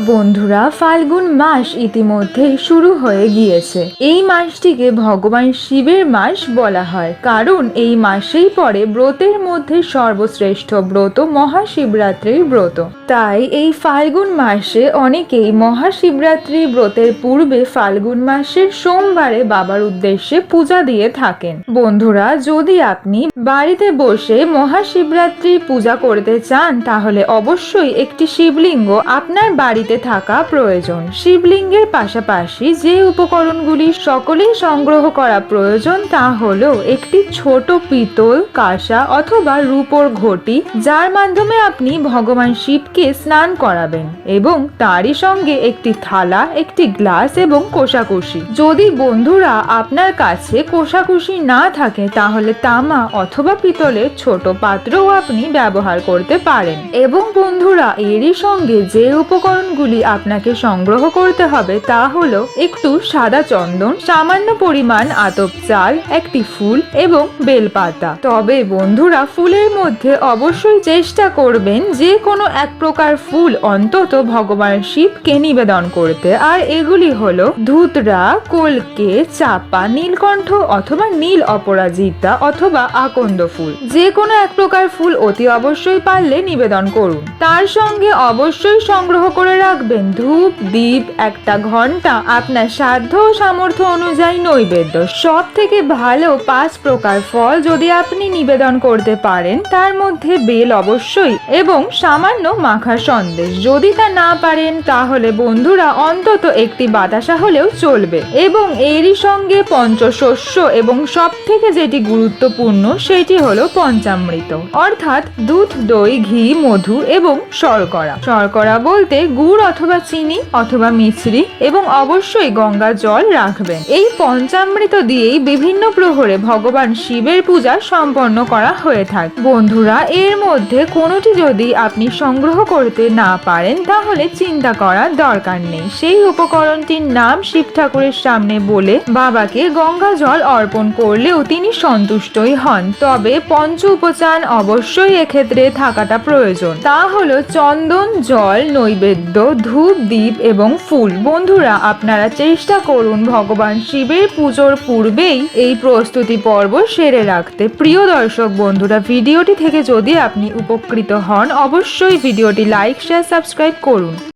বন্ধুরা, ফাল্গুন মাস ইতিমধ্যে শুরু হয়ে গিয়েছে। এই মাসটিকে ভগবান শিবের মাস বলা হয়। কারণ এই মাসেই পরে ব্রতের মধ্যে সর্বশ্রেষ্ঠ ব্রত মহাশিবরাত্রির ব্রত। তাই এই ফাল্গুন মাসে অনেকেই মহাশিবরাত্রি ব্রতের পূর্বে ফাল্গুন মাসের সোমবারে বাবার উদ্দেশ্যে পূজা দিয়ে থাকেন। বন্ধুরা, যদি আপনি বাড়িতে বসে মহাশিবরাত্রি পূজা করতে চান, তাহলে অবশ্যই একটি শিবলিঙ্গ আপনার বাড়িতে থাকা প্রয়োজন। শিবলিঙ্গের পাশাপাশি যে উপকরণগুলি সকলেই সংগ্রহ করা প্রয়োজন তা হল একটি ছোট পিতল, কাঁসা অথবা রূপোর ঘটি, যার মাধ্যমে আপনি ভগবান শিবকে স্নান করাবেন এবং তারই সঙ্গে একটি থালা, একটি গ্লাস এবং কোষাকুষি। যদি বন্ধুরা আপনার কাছে কোষাকুষি না থাকে, তাহলে তামা অথবা পিতলের ছোট পাত্রও আপনি ব্যবহার করতে পারেন। এবং বন্ধুরা, এরই সঙ্গে যে উপকরণগুলি আপনাকে সংগ্রহ করতে হবে তা হলো একটু সাদা চন্দন, সামান্য পরিমাণ আতপ চাল, একটি ফুল এবং বেলপাতা। তবে বন্ধুরা, ফুলের মধ্যে অবশ্যই চেষ্টা করবেন যে কোনো এক প্রকার ফুল অন্তত ভগবান শিবকে নিবেদন করতে। আর এগুলি হলো ধুতরা, কলকে, চাপা, নীলকণ্ঠ অথবা নীল অপরাজিতা অথবা আকন্দ ফুল। যে কোনো এক প্রকার ফুল অতি অবশ্যই পারলে নিবেদন করুন। তার সঙ্গে অবশ্যই সংগ্রহ করে রাখবেন। ধূপ, দীপ, একটা ঘণ্টা আপনার সাধ্য সামর্থ্য অনুযায়ী নৈবেদ্য। সব থেকে ভালো পাঁচ প্রকার ফল যদি আপনি নিবেদন করতে পারেন, তার মধ্যে বেল অবশ্যই এবং সামান্য মাখার সন্দেশ। যদি তা না পারেন, তাহলে বন্ধুরা অন্তত একটি বাতাসা হলেও চলবে। এবং এরই সঙ্গে পঞ্চশস্য এবং সব থেকে যেটি গুরুত্বপূর্ণ, সেটি হলো পঞ্চামৃত। অর্থাৎ দুধ, দই, ঘি, মধু এবং শর্করা। শর্করা বলতে গুড় অথবা চিনি অথবা মিছরি এবং অবশ্যই গঙ্গা জল রাখবেন। এই পঞ্চামৃত দিয়েই বিভিন্ন প্রহরে ভগবান শিবের পূজা সম্পন্ন করা হয়ে থাকে। বন্ধুরা, এর মধ্যে কোনোটি যদি আপনি সংগ্রহ করতে না পারেন, তাহলে চিন্তা করার দরকার নেই। সেই উপকরণটির নাম শিব ঠাকুরের সামনে বলে বাবাকে গঙ্গা জল অর্পণ করলেও তিনি সন্তুষ্টই হন। তবে পঞ্চ উপচান অবশ্যই এক্ষেত্রে থাকাটা প্রয়োজন। তা হলো চন্দন জল, নৈবেদ্য ধূপ, দ্বীপ এবং ফুল। বন্ধুরা, আপনারা চেষ্টা করুন ভগবান শিবের পুজোর পূর্বেই এই প্রস্তুতি পর্ব সেরে রাখতে। প্রিয় দর্শক বন্ধুরা, ভিডিওটি থেকে যদি আপনি উপকৃত হন, অবশ্যই ভিডিওটি লাইক, শেয়ার, সাবস্ক্রাইব করুন।